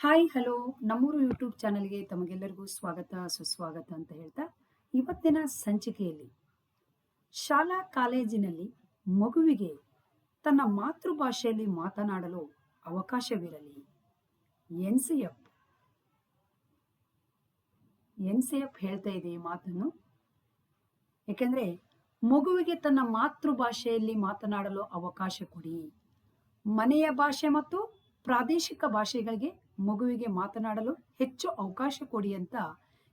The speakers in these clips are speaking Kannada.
ಹಾಯ್ ಹಲೋ ನಮ್ಮೂರು ಯೂಟ್ಯೂಬ್ ಚಾನಲ್ಗೆ ತಮಗೆಲ್ಲರಿಗೂ ಸ್ವಾಗತ, ಸುಸ್ವಾಗತ ಅಂತ ಹೇಳ್ತಾ, ಇವತ್ತಿನ ಸಂಚಿಕೆಯಲ್ಲಿ ಶಾಲಾ ಕಾಲೇಜಿನಲ್ಲಿ ಮಗುವಿಗೆ ತನ್ನ ಮಾತೃಭಾಷೆಯಲ್ಲಿ ಮಾತನಾಡಲು ಅವಕಾಶವಿರಲಿ. N C F. N C F ಹೇಳ್ತಾ ಇದೆ ಈ ಮಾತನ್ನು. ಯಾಕೆಂದ್ರೆ ಮಗುವಿಗೆ ತನ್ನ ಮಾತೃಭಾಷೆಯಲ್ಲಿ ಮಾತನಾಡಲು ಅವಕಾಶ ಕೊಡಿ. ಮನೆಯ ಭಾಷೆ ಮತ್ತು ಪ್ರಾದೇಶಿಕ ಭಾಷೆಗಳಿಗೆ ಮಗುವಿಗೆ ಮಾತನಾಡಲು ಹೆಚ್ಚು ಅವಕಾಶ ಕೊಡಿ ಅಂತ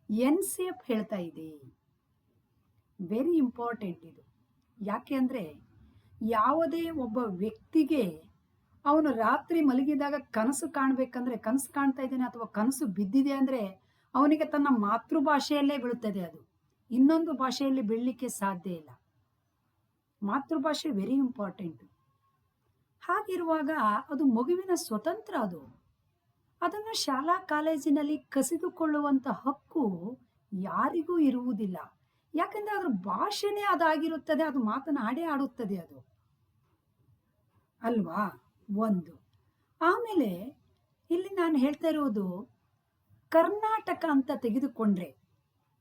ಎನ್ ಸಿ ಎಫ್ ಹೇಳ್ತಾ ಇದೆ. ವೆರಿ ಇಂಪಾರ್ಟೆಂಟ್ ಇದು. ಯಾಕೆ ಅಂದರೆ ಯಾವುದೇ ಒಬ್ಬ ವ್ಯಕ್ತಿಗೆ ಅವನು ರಾತ್ರಿ ಮಲಗಿದಾಗ ಕನಸು ಕಾಣಬೇಕಂದ್ರೆ ಕನಸು ಕಾಣ್ತಾ ಇದ್ದಾನೆ ಅಥವಾ ಕನಸು ಬಿದ್ದಿದೆ ಅಂದರೆ ಅವನಿಗೆ ತನ್ನ ಮಾತೃಭಾಷೆಯಲ್ಲೇ ಬೀಳುತ್ತದೆ ಅದು. ಇನ್ನೊಂದು ಭಾಷೆಯಲ್ಲಿ ಬೀಳಲಿಕ್ಕೆ ಸಾಧ್ಯ ಇಲ್ಲ. ಮಾತೃಭಾಷೆ ವೆರಿ ಇಂಪಾರ್ಟೆಂಟ್ ಹಾಗಿರುವಾಗ ಅದು ಮಗುವಿನ ಸ್ವತಂತ್ರ ಅದು. ಅದನ್ನು ಶಾಲಾ ಕಾಲೇಜಿನಲ್ಲಿ ಕಸಿದುಕೊಳ್ಳುವಂಥ ಹಕ್ಕು ಯಾರಿಗೂ ಇರುವುದಿಲ್ಲ. ಯಾಕಂದ್ರೆ ಅದ್ರ ಭಾಷೆನೇ ಅದಾಗಿರುತ್ತದೆ, ಅದು ಮಾತನಾಡೇ ಆಡುತ್ತದೆ ಅದು. ಅಲ್ವಾ? ಒಂದು. ಆಮೇಲೆ ಇಲ್ಲಿ ನಾನು ಹೇಳ್ತಾ ಇರೋದು, ಕರ್ನಾಟಕ ಅಂತ ತೆಗೆದುಕೊಂಡ್ರೆ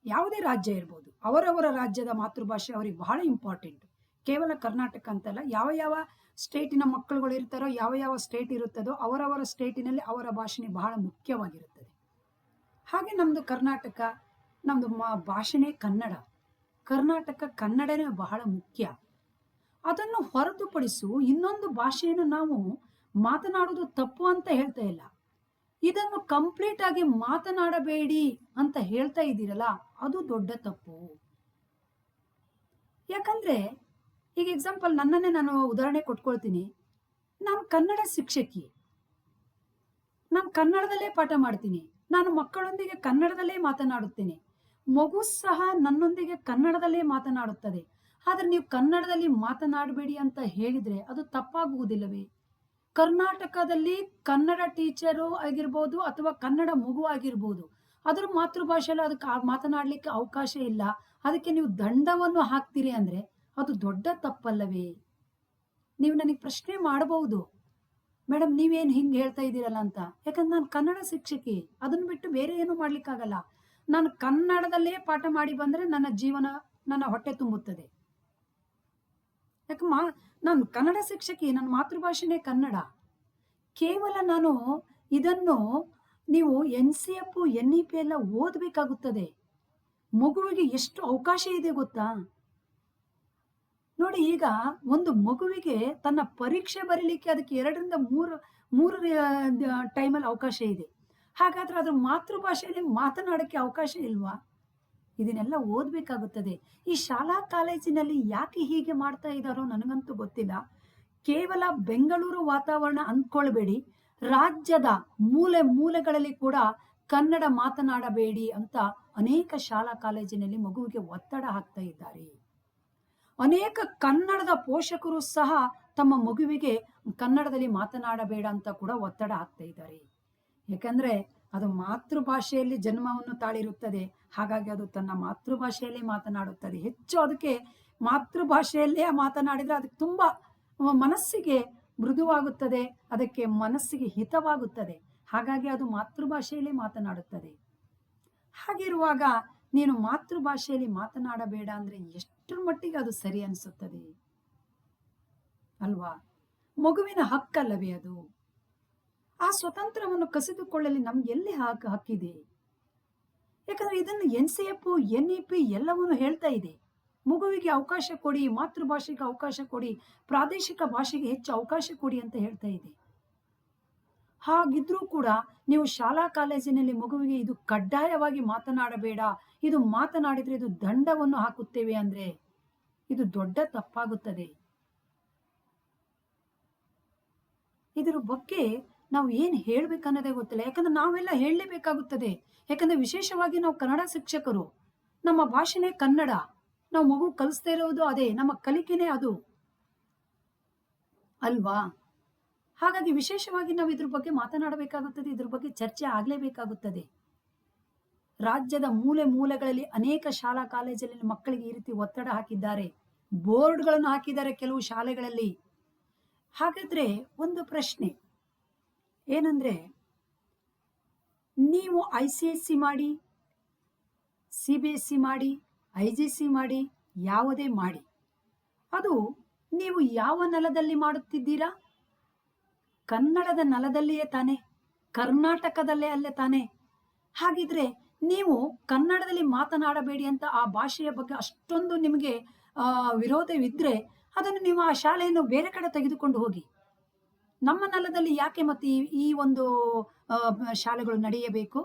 ಯಾವುದೇ ರಾಜ್ಯ ಇರ್ಬೋದು, ಅವರವರ ರಾಜ್ಯದ ಮಾತೃಭಾಷೆ ಅವರಿಗೆ ಬಹಳ ಇಂಪಾರ್ಟೆಂಟ್ ಕೇವಲ ಕರ್ನಾಟಕ ಅಂತಲ್ಲ, ಯಾವ ಯಾವ ಸ್ಟೇಟಿನ ಮಕ್ಕಳುಗಳು ಇರ್ತಾರೋ, ಯಾವ ಯಾವ ಸ್ಟೇಟ್ ಇರುತ್ತದೋ ಅವರವರ ಸ್ಟೇಟಿನಲ್ಲಿ ಅವರ ಭಾಷೆನೇ ಬಹಳ ಮುಖ್ಯವಾಗಿರುತ್ತದೆ. ಹಾಗೆ ನಮ್ಮದು ಕರ್ನಾಟಕ ನಮ್ಮದು ಮಾ ಭಾಷೆನೇ ಕನ್ನಡ. ಕರ್ನಾಟಕ ಕನ್ನಡನೇ ಬಹಳ ಮುಖ್ಯ. ಅದನ್ನು ಹೊರತುಪಡಿಸು ಇನ್ನೊಂದು ಭಾಷೆಯನ್ನು ನಾವು ಮಾತನಾಡೋದು ತಪ್ಪು ಅಂತ ಹೇಳ್ತಾ ಇಲ್ಲ. ಇದನ್ನು ಕಂಪ್ಲೀಟ್ ಆಗಿ ಮಾತನಾಡಬೇಡಿ ಅಂತ ಹೇಳ್ತಾ ಇದ್ದೀರಲ್ಲ, ಅದು ದೊಡ್ಡ ತಪ್ಪು. ಯಾಕಂದ್ರೆ ಈಗ ಎಕ್ಸಾಂಪಲ್ ನನ್ನನ್ನೇ ನಾನು ಉದಾಹರಣೆ ಕೊಟ್ಕೊಳ್ತೀನಿ. ನಾನು ಕನ್ನಡ ಶಿಕ್ಷಕಿ. ನಾನು ಕನ್ನಡದಲ್ಲೇ ಪಾಠ ಮಾಡ್ತೀನಿ. ನಾನು ಮಕ್ಕಳೊಂದಿಗೆ ಕನ್ನಡದಲ್ಲೇ ಮಾತನಾಡುತ್ತೇನೆ. ಮಗು ಸಹ ನನ್ನೊಂದಿಗೆ ಕನ್ನಡದಲ್ಲೇ ಮಾತನಾಡುತ್ತದೆ. ಆದರೆ ನೀವು ಕನ್ನಡದಲ್ಲಿ ಮಾತನಾಡಬೇಡಿ ಅಂತ ಹೇಳಿದ್ರೆ ಅದು ತಪ್ಪಾಗುವುದಿಲ್ಲವೇ? ಕರ್ನಾಟಕದಲ್ಲಿ ಕನ್ನಡ ಟೀಚರು ಆಗಿರ್ಬೋದು ಅಥವಾ ಕನ್ನಡ ಮಗು ಆಗಿರ್ಬೋದು, ಅದರ ಮಾತೃಭಾಷೆಯಲ್ಲಿ ಅದಕ್ಕೆ ಮಾತನಾಡಲಿಕ್ಕೆ ಮಾತನಾಡ್ಲಿಕ್ಕೆ ಅವಕಾಶ ಇಲ್ಲ. ಅದಕ್ಕೆ ನೀವು ದಂಡವನ್ನು ಹಾಕ್ತೀರಿ ಅಂದ್ರೆ ಅದು ದೊಡ್ಡ ತಪ್ಪಲ್ಲವೇ? ನೀವು ನನಗೆ ಪ್ರಶ್ನೆ ಮಾಡಬಹುದು. ಮೇಡಮ್ ನೀವೇನು ಹಿಂಗೆ ಹೇಳ್ತಾ ಇದ್ದೀರಲ್ಲ ಅಂತ. ಯಾಕಂದ್ರೆ ನಾನು ಕನ್ನಡ ಶಿಕ್ಷಕಿ. ಅದನ್ನು ಬಿಟ್ಟು ಬೇರೆ ಏನು ಮಾಡ್ಲಿಕ್ಕಾಗಲ್ಲ. ನಾನು ಕನ್ನಡದಲ್ಲೇ ಪಾಠ ಮಾಡಿ ಬಂದ್ರೆ ನನ್ನ ಜೀವನ ನನ್ನ ಹೊಟ್ಟೆ ತುಂಬುತ್ತದೆ. ಯಾಕೆ ಮಾ, ನಾನು ಕನ್ನಡ ಶಿಕ್ಷಕಿ, ನನ್ನ ಮಾತೃಭಾಷೆನೇ ಕನ್ನಡ. ಕೇವಲ ನಾನು ಇದನ್ನು ನೀವು N C F, N E P ಎಲ್ಲ ಓದಬೇಕಾಗುತ್ತದೆ. ಮಗುವಿಗೆ ಎಷ್ಟು ಅವಕಾಶ ಇದೆ ಗೊತ್ತಾ? ನೋಡಿ ಈಗ ಒಂದು ಮಗುವಿಗೆ ತನ್ನ ಪರೀಕ್ಷೆ ಬರೀಲಿಕ್ಕೆ ಅದಕ್ಕೆ ಎರಡರಿಂದ ಮೂರು ಮೂರು ಟೈಮಲ್ಲಿ ಅವಕಾಶ ಇದೆ. ಹಾಗಾದ್ರೆ ಅದ್ರ ಮಾತೃಭಾಷೆಯಲ್ಲಿ ಮಾತನಾಡೋಕ್ಕೆ ಅವಕಾಶ ಇಲ್ವಾ? ಇದನ್ನೆಲ್ಲ ಓದಬೇಕಾಗುತ್ತದೆ. ಈ ಶಾಲಾ ಕಾಲೇಜಿನಲ್ಲಿ ಯಾಕೆ ಹೀಗೆ ಮಾಡ್ತಾ ಇದ್ದಾರೋ ನನಗಂತೂ ಗೊತ್ತಿಲ್ಲ. ಕೇವಲ ಬೆಂಗಳೂರು ವಾತಾವರಣ ಅಂದ್ಕೊಳ್ಬೇಡಿ. ರಾಜ್ಯದ ಮೂಲೆ ಮೂಲೆಗಳಲ್ಲಿ ಕೂಡ ಕನ್ನಡ ಮಾತನಾಡಬೇಡಿ ಅಂತ ಅನೇಕ ಶಾಲಾ ಕಾಲೇಜಿನಲ್ಲಿ ಮಗುವಿಗೆ ಒತ್ತಡ ಹಾಕ್ತಾ ಇದ್ದಾರೆ. ಅನೇಕ ಕನ್ನಡದ ಪೋಷಕರು ಸಹ ತಮ್ಮ ಮಗುವಿಗೆ ಕನ್ನಡದಲ್ಲಿ ಮಾತನಾಡಬೇಡ ಅಂತ ಕೂಡ ಒತ್ತಡ ಆಗ್ತಾ ಇದ್ದಾರೆ. ಯಾಕಂದ್ರೆ ಅದು ಮಾತೃಭಾಷೆಯಲ್ಲಿ ಜನ್ಮವನ್ನು ತಾಳಿರುತ್ತದೆ. ಹಾಗಾಗಿ ಅದು ತನ್ನ ಮಾತೃಭಾಷೆಯಲ್ಲಿ ಮಾತನಾಡುತ್ತದೆ. ಹೆಚ್ಚು ಅದಕ್ಕೆ ಮಾತೃಭಾಷೆಯಲ್ಲೇ ಮಾತನಾಡಿದ್ರೆ ಅದಕ್ಕೆ ತುಂಬಾ ಮನಸ್ಸಿಗೆ ಮೃದುವಾಗುತ್ತದೆ. ಅದಕ್ಕೆ ಮನಸ್ಸಿಗೆ ಹಿತವಾಗುತ್ತದೆ. ಹಾಗಾಗಿ ಅದು ಮಾತೃಭಾಷೆಯಲ್ಲಿ ಮಾತನಾಡುತ್ತದೆ. ಹಾಗಿರುವಾಗ ನೀನು ಮಾತೃಭಾಷೆಯಲ್ಲಿ ಮಾತನಾಡಬೇಡ ಅಂದ್ರೆ ಎಷ್ಟರ ಮಟ್ಟಿಗೆ ಅದು ಸರಿ ಅನಿಸುತ್ತದೆ? ಅಲ್ವಾ? ಮಗುವಿನ ಹಕ್ಕಲ್ಲವೇ ಅದು? ಆ ಸ್ವತಂತ್ರವನ್ನು ಕಸಿದುಕೊಳ್ಳಲಿ ನಮ್ಗೆ ಎಲ್ಲಿ ಹಕ್, ಹಕ್ಕಿದೆ? ಯಾಕಂದ್ರೆ ಇದನ್ನು N C F, N E P ಎಲ್ಲವನ್ನು ಹೇಳ್ತಾ ಇದೆ. ಮಗುವಿಗೆ ಅವಕಾಶ ಕೊಡಿ, ಮಾತೃಭಾಷೆಗೆ ಅವಕಾಶ ಕೊಡಿ, ಪ್ರಾದೇಶಿಕ ಭಾಷೆಗೆ ಹೆಚ್ಚು ಅವಕಾಶ ಕೊಡಿ ಅಂತ ಹೇಳ್ತಾ ಇದೆ. ಹಾಗಿದ್ರೂ ಕೂಡ ನೀವು ಶಾಲಾ ಕಾಲೇಜಿನಲ್ಲಿ ಮಗುವಿಗೆ ಇದು ಕಡ್ಡಾಯವಾಗಿ ಮಾತನಾಡಬೇಡ. ಇದು ಮಾತನಾಡಿದ್ರೆ ಇದು ದಂಡವನ್ನು ಹಾಕುತ್ತೇವೆ ಅಂದ್ರೆ ಇದು ದೊಡ್ಡ ತಪ್ಪಾಗುತ್ತದೆ. ಇದರ ಬಗ್ಗೆ ನಾವು ಏನು ಹೇಳ್ಬೇಕನ್ನೋದೇ ಗೊತ್ತಿಲ್ಲ. ಯಾಕಂದ್ರೆ ನಾವೆಲ್ಲ ಹೇಳಲೇಬೇಕಾಗುತ್ತದೆ. ಯಾಕಂದ್ರೆ ವಿಶೇಷವಾಗಿ ನಾವು ಕನ್ನಡ ಶಿಕ್ಷಕರು. ನಮ್ಮ ಭಾಷೆನೇ ಕನ್ನಡ. ನಾವು ಮಗು ಕಲಿಸ್ತಾ ಇರೋದು ಅದೇ. ನಮ್ಮ ಕಲಿಕೆನೇ ಅದು. ಅಲ್ವಾ? ಹಾಗಾಗಿ ವಿಶೇಷವಾಗಿ ನಾವು ಇದ್ರ ಬಗ್ಗೆ ಮಾತನಾಡಬೇಕಾಗುತ್ತದೆ, ಇದ್ರ ಬಗ್ಗೆ ಚರ್ಚೆ ಆಗಲೇಬೇಕಾಗುತ್ತದೆ. ರಾಜ್ಯದ ಮೂಲೆ ಮೂಲೆಗಳಲ್ಲಿ ಅನೇಕ ಶಾಲಾ ಕಾಲೇಜಲ್ಲಿ ಮಕ್ಕಳಿಗೆ ಈ ರೀತಿ ಒತ್ತಡ ಹಾಕಿದ್ದಾರೆ, ಬೋರ್ಡ್ಗಳನ್ನು ಹಾಕಿದ್ದಾರೆ ಕೆಲವು ಶಾಲೆಗಳಲ್ಲಿ. ಹಾಗಾದ್ರೆ ಒಂದು ಪ್ರಶ್ನೆ, ಏನಂದ್ರೆ ನೀವು ಐ ಸಿ ಎಸ್ ಸಿ ಮಾಡಿ, ಸಿ ಬಿ ಎಸ್ ಸಿ ಮಾಡಿ, ಐ ಜಿ ಸಿ ಮಾಡಿ, ಯಾವುದೇ ಮಾಡಿ, ಅದು ನೀವು ಯಾವ ನೆಲದಲ್ಲಿ ಮಾಡುತ್ತಿದ್ದೀರಾ? ಕನ್ನಡದ ನೆಲದಲ್ಲಿಯೇ ತಾನೆ, ಕರ್ನಾಟಕದಲ್ಲೇ ಅಲ್ಲೇ ತಾನೆ. ಹಾಗಿದ್ರೆ ನೀವು ಕನ್ನಡದಲ್ಲಿ ಮಾತನಾಡಬೇಡಿ ಅಂತ ಆ ಭಾಷೆಯ ಬಗ್ಗೆ ಅಷ್ಟೊಂದು ನಿಮಗೆ ವಿರೋಧವಿದ್ರೆ ಅದನ್ನು ನೀವು ಆ ಶಾಲೆಯನ್ನು ಬೇರೆ ಕಡೆ ತೆಗೆದುಕೊಂಡು ಹೋಗಿ. ನಮ್ಮ ನೆಲದಲ್ಲಿ ಯಾಕೆ ಮತ್ತೆ ಈ ಒಂದು ಶಾಲೆಗಳು ನಡೆಯಬೇಕು?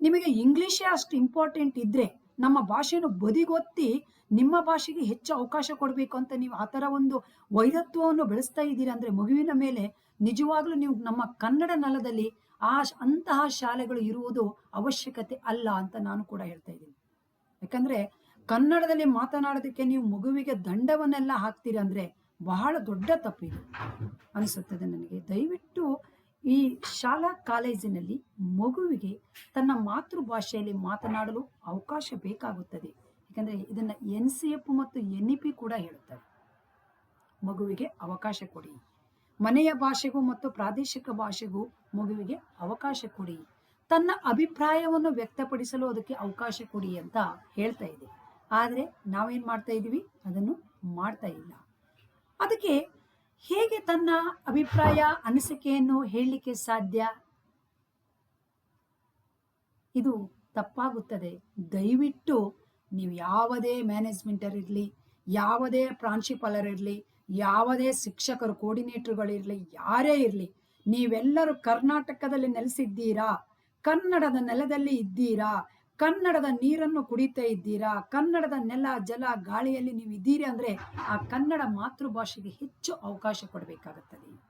ನಿಮಗೆ ಇಂಗ್ಲಿಷೇ ಅಷ್ಟು ಇಂಪಾರ್ಟೆಂಟ್ ಇದ್ರೆ ನಮ್ಮ ಭಾಷೆಯನ್ನು ಬದಿಗೊತ್ತಿ ನಿಮ್ಮ ಭಾಷೆಗೆ ಹೆಚ್ಚು ಅವಕಾಶ ಕೊಡಬೇಕು ಅಂತ ನೀವು ಆ ಥರ ಒಂದು ವೈರತ್ವವನ್ನು ಬೆಳೆಸ್ತಾ ಇದ್ದೀರಾ ಅಂದ್ರೆ ಮಗುವಿನ ಮೇಲೆ ನಿಜವಾಗ್ಲೂ ನೀವು ನಮ್ಮ ಕನ್ನಡ ನೆಲದಲ್ಲಿ ಆ ಅಂತಹ ಶಾಲೆಗಳು ಇರುವುದು ಅವಶ್ಯಕತೆ ಅಲ್ಲ ಅಂತ ನಾನು ಕೂಡ ಹೇಳ್ತಾ ಇದ್ದೀನಿ. ಯಾಕಂದ್ರೆ ಕನ್ನಡದಲ್ಲಿ ಮಾತನಾಡೋದಕ್ಕೆ ನೀವು ಮಗುವಿಗೆ ದಂಡವನ್ನೆಲ್ಲ ಹಾಕ್ತೀರಾ ಅಂದ್ರೆ ಬಹಳ ದೊಡ್ಡ ತಪ್ಪಿದೆ. ಅನಿಸುತ್ತದೆ ನನಗೆ. ದಯವಿಟ್ಟು ಈ ಶಾಲಾ ಕಾಲೇಜಿನಲ್ಲಿ ಮಗುವಿಗೆ ತನ್ನ ಮಾತೃಭಾಷೆಯಲ್ಲಿ ಮಾತನಾಡಲು ಅವಕಾಶ ಬೇಕಾಗುತ್ತದೆ. ಯಾಕಂದ್ರೆ ಇದನ್ನು ಎನ್ ಸಿ ಎಫ್ ಮತ್ತು ಎನ್ ಇ ಪಿ ಕೂಡ ಹೇಳುತ್ತದೆ ಮಗುವಿಗೆ ಅವಕಾಶ ಕೊಡಿ. ಮನೆಯ ಭಾಷೆಗೂ ಮತ್ತು ಪ್ರಾದೇಶಿಕ ಭಾಷೆಗೂ ಮಗುವಿಗೆ ಅವಕಾಶ ಕೊಡಿ. ತನ್ನ ಅಭಿಪ್ರಾಯವನ್ನು ವ್ಯಕ್ತಪಡಿಸಲು ಅದಕ್ಕೆ ಅವಕಾಶ ಕೊಡಿ ಅಂತ ಹೇಳ್ತಾ ಇದೆ. ಆದರೆ ನಾವೇನು ಮಾಡ್ತಾ ಇದ್ದೀವಿ ಅದನ್ನು ಮಾಡ್ತಾ ಇಲ್ಲ. ಅದಕ್ಕೆ ಹೇಗೆ ತನ್ನ ಅಭಿಪ್ರಾಯ, ಅನಿಸಿಕೆಯನ್ನು ಹೇಳಲಿಕ್ಕೆ ಸಾಧ್ಯ? ಇದು ತಪ್ಪಾಗುತ್ತದೆ. ದಯವಿಟ್ಟು ನೀವು ಯಾವುದೇ ಮ್ಯಾನೇಜ್ಮೆಂಟರ್ ಇರಲಿ, ಯಾವುದೇ ಪ್ರಾಂಶುಪಾಲರಿರಲಿ ಯಾವುದೇ ಶಿಕ್ಷಕರು ಕೋರ್ಡಿನೇಟರ್ಗಳಿರಲಿ ಯಾರೇ ಇರಲಿ, ನೀವೆಲ್ಲರೂ ಕರ್ನಾಟಕದಲ್ಲಿ ನೆಲೆಸಿದ್ದೀರಾ? ಕನ್ನಡದ ನೆಲದಲ್ಲಿ ಇದ್ದೀರಾ? ಕನ್ನಡದ ನೀರನ್ನು ಕುಡಿತಾ ಇದ್ದೀರಾ? ಕನ್ನಡದ ನೆಲ, ಜಲ, ಗಾಳಿಯಲ್ಲಿ ನೀವು ಇದ್ದೀರಿ ಅಂದ್ರೆ ಆ ಕನ್ನಡ ಮಾತೃಭಾಷೆಗೆ ಹೆಚ್ಚು ಅವಕಾಶ ಕೊಡಬೇಕಾಗುತ್ತದೆ.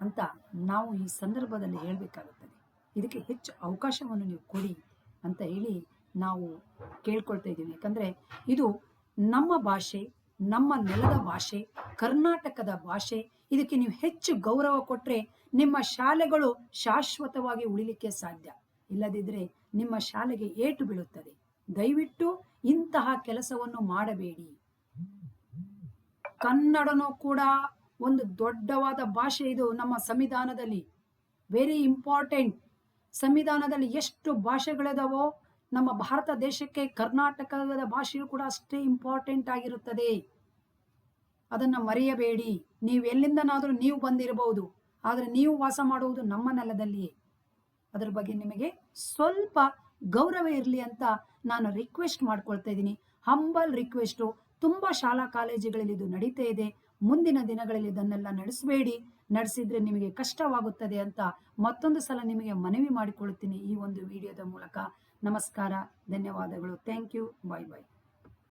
ಅಂತ ನಾವು ಈ ಸಂದರ್ಭದಲ್ಲಿ ಹೇಳಬೇಕಾಗುತ್ತದೆ. ಇದಕ್ಕೆ ಹೆಚ್ಚು ಅವಕಾಶವನ್ನು ನೀವು ಕೊಡಿ ಅಂತ ಹೇಳಿ ನಾವು ಕೇಳ್ಕೊಳ್ತಾ ಇದ್ದೀವಿ. ಯಾಕಂದ್ರೆ ಇದು ನಮ್ಮ ಭಾಷೆ, ನಮ್ಮ ನೆಲದ ಭಾಷೆ, ಕರ್ನಾಟಕದ ಭಾಷೆ, ಇದಕ್ಕೆ ನೀವು ಹೆಚ್ಚು ಗೌರವ ಕೊಟ್ಟರೆ ನಿಮ್ಮ ಶಾಲೆಗಳು ಶಾಶ್ವತವಾಗಿ ಉಳಿಲಿಕ್ಕೆ ಸಾಧ್ಯ. ಇಲ್ಲದಿದ್ರೆ ನಿಮ್ಮ ಶಾಲೆಗೆ ಏಟು ಬೀಳುತ್ತದೆ. ದಯವಿಟ್ಟು ಇಂತಹ ಕೆಲಸವನ್ನು ಮಾಡಬೇಡಿ. ಕನ್ನಡನೂ ಕೂಡ ಒಂದು ದೊಡ್ಡವಾದ ಭಾಷೆ ಇದು ನಮ್ಮ ಸಂವಿಧಾನದಲ್ಲಿ. ವೆರಿ ಇಂಪಾರ್ಟೆಂಟ್ ಸಂವಿಧಾನದಲ್ಲಿ ಎಷ್ಟು ಭಾಷೆಗಳಿದಾವೋ ನಮ್ಮ ಭಾರತ ದೇಶಕ್ಕೆ ಕರ್ನಾಟಕದ ಭಾಷೆಯು ಕೂಡ ಅಷ್ಟೇ ಇಂಪಾರ್ಟೆಂಟ್ ಆಗಿರುತ್ತದೆ. ಅದನ್ನು ಮರೆಯಬೇಡಿ. ನೀವು ಎಲ್ಲಿಂದನಾದರೂ ನೀವು ಬಂದಿರಬಹುದು. ಆದರೆ ನೀವು ವಾಸ ಮಾಡುವುದು ನಮ್ಮ ನೆಲದಲ್ಲಿಯೇ. ಅದರ ಬಗ್ಗೆ ನಿಮಗೆ ಸ್ವಲ್ಪ ಗೌರವ ಇರಲಿ ಅಂತ ನಾನು ರಿಕ್ವೆಸ್ಟ್ ಮಾಡ್ಕೊಳ್ತಾ ಇದ್ದೀನಿ. ಹಂಬಲ್ ರಿಕ್ವೆಸ್ಟು ತುಂಬ ಶಾಲಾ ಕಾಲೇಜುಗಳಲ್ಲಿ ಇದು ನಡೀತಾ ಇದೆ. ಮುಂದಿನ ದಿನಗಳಲ್ಲಿ ಇದನ್ನೆಲ್ಲ ನಡೆಸಬೇಡಿ. ನಡೆಸಿದ್ರೆ ನಿಮಗೆ ಕಷ್ಟವಾಗುತ್ತದೆ ಅಂತ ಮತ್ತೊಂದು ಸಲ ನಿಮಗೆ ಮನವಿ ಮಾಡಿಕೊಳ್ಳುತ್ತೀನಿ ಈ ಒಂದು ವಿಡಿಯೋದ ಮೂಲಕ. ನಮಸ್ಕಾರ, ಧನ್ಯವಾದಗಳು. Thank you bye bye